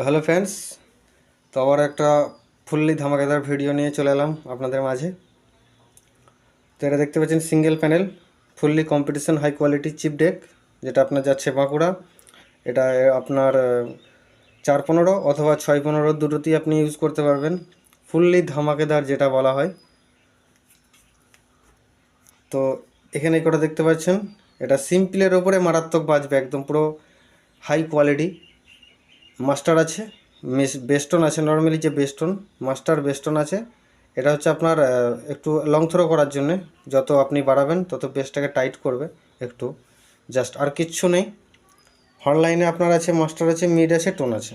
তো hello friends, তো আবার একটা ফুললি ধামাকাদার ভিডিও নিয়ে চলে এলাম আপনাদের মাঝে। তো এটা দেখতে পাচ্ছেন single panel, fully competition high quality cheap deck, যেটা আপনার যাচ্ছে বাঁকুড়া। এটা আপনার চার পনেরো অথবা ছয় পনেরো দুটোতেই আপনি ইউজ করতে পারবেন। ফুললি ধামাকেদার যেটা বলা হয়। তো এখানে কটা দেখতে পাচ্ছেন, এটা সিম্পলের ওপরে মারাত্মক বাজবে, একদম পুরো হাই কোয়ালিটি। মাস্টার আছে বেস্টন আছে, নর্মালি যে বেস্টন, মাস্টার বেস্টন আছে, এটা হচ্ছে আপনার একটু লং থ্রো করার জন্যে, যত আপনি বাড়াবেন, তত বেসটাকে টাইট করবে একটু জাস্ট আর কিচ্ছু নেই হর্ন লাইনে আপনার আছে, মাস্টার আছে মিড আছে টোন আছে,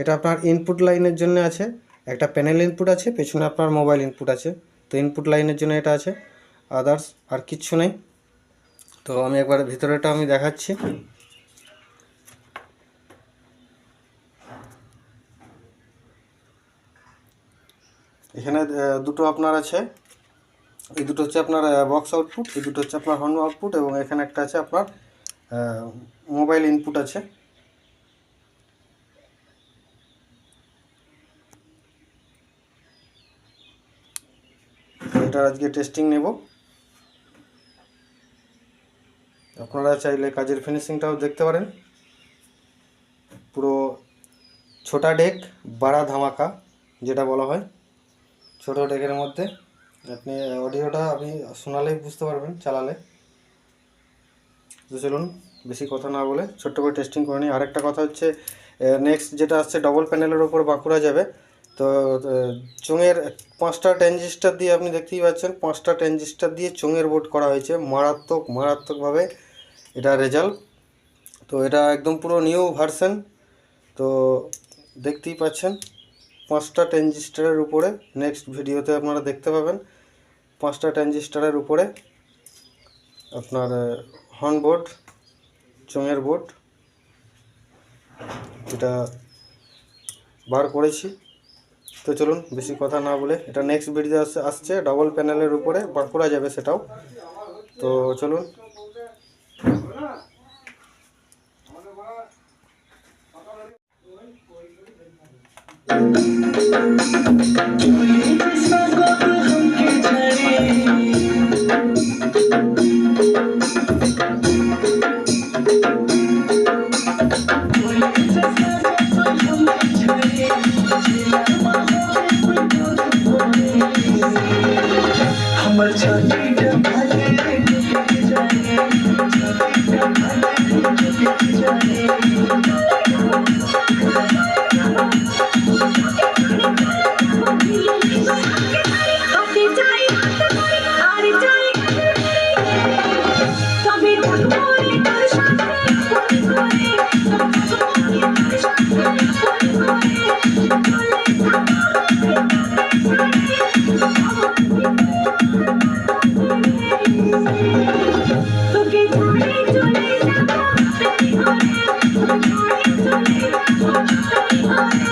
এটা আপনার ইনপুট লাইনের জন্য আছে, একটা প্যানেল ইনপুট আছে, পেছনে আপনার মোবাইল ইনপুট আছে, তো ইনপুট লাইনের জন্য এটা আছে আদার্স আর কিচ্ছু নেই, তো আমি একবার ভিতরেটা আমি দেখাচ্ছি এখানে দুটো আপনার আছে। এই দুটো হচ্ছে আপনার বক্স আউটপুট এই দুটো হচ্ছে আপনার হর্ন আউটপুট এবং এখানে একটা আছে আপনার মোবাইল ইনপুট আছে। তো এটা আজকে টেস্টিং নেব। আপনারা চাইলে কাজের ফিনিশিংটাও দেখতে পারেন। পুরো ছোটা ডেক বাড়া ধামাকা, যেটা বলা হয়। ছোটো ডেকের মধ্যে। আপনি অডিওটা আপনি শোনালেই বুঝতে পারবেন, চালালে। তো চলুন, বেশি কথা না বলে ছোট্ট করে টেস্টিং করে নিই। আরেকটা কথা হচ্ছে নেক্সট যেটা আসছে ডবল প্যানেলের ওপর বাঁকুড়া যাবে। তো চোঙের পাঁচটা ট্যানজিস্টার দিয়ে আপনি দেখতেই পাচ্ছেন, পাঁচটা ট্যানজিস্টার দিয়ে চোঙের বোর্ড করা হয়েছে। মারাত্মক, মারাত্মকভাবে এটা রেজাল্ট তো এটা একদম পুরো নিউ ভার্সন তো দেখতেই পাচ্ছেন পাঁচটা ট্যানজিস্টারের উপরে নেক্সট ভিডিওতে আপনারা দেখতে পাবেন, পাঁচটা ট্যানজিস্টারের উপরে আপনার হর্ন বোর্ড চোঙের বোর্ড এটা বার করেছি। তো চলুন, বেশি কথা না বলে, এটা নেক্সট ভিডিও আসছে ডাবল প্যানেলের উপরে, বার করা যাবে সেটাও। তো চলুন Thank you. পেটি করে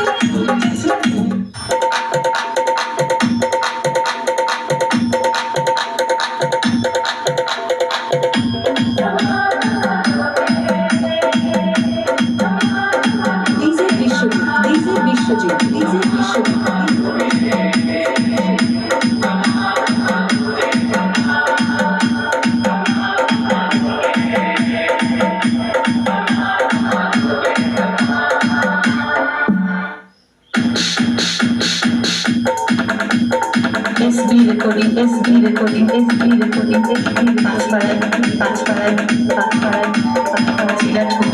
recording SD recording SD recording SD পাঁচপাড়ায় পাঁচপাড়ায় পাঁচপাড়ায় Panchpara Sirajpur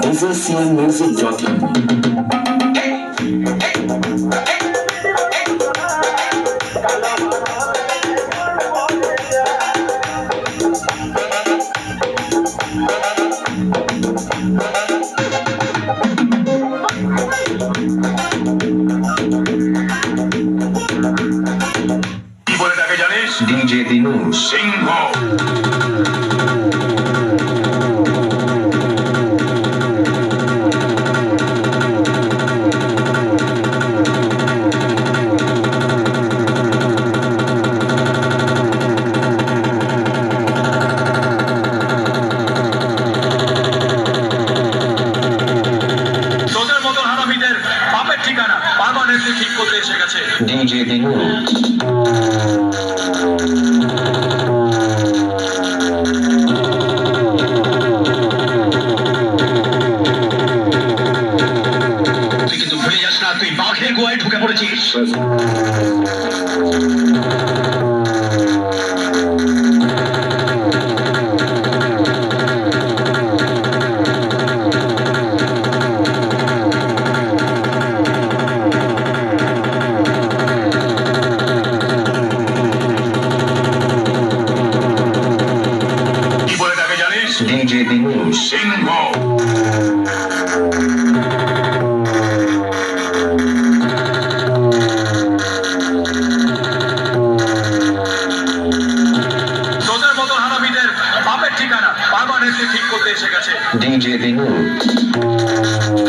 This is your Music Jockey. DJ Dinu. তুই কিন্তু ভুলে যাস না তুই বাঘের গোয়ায় ঢুকে পড়েছিস ঠিক করতে এসে গেছে। ডিজে বিনোদ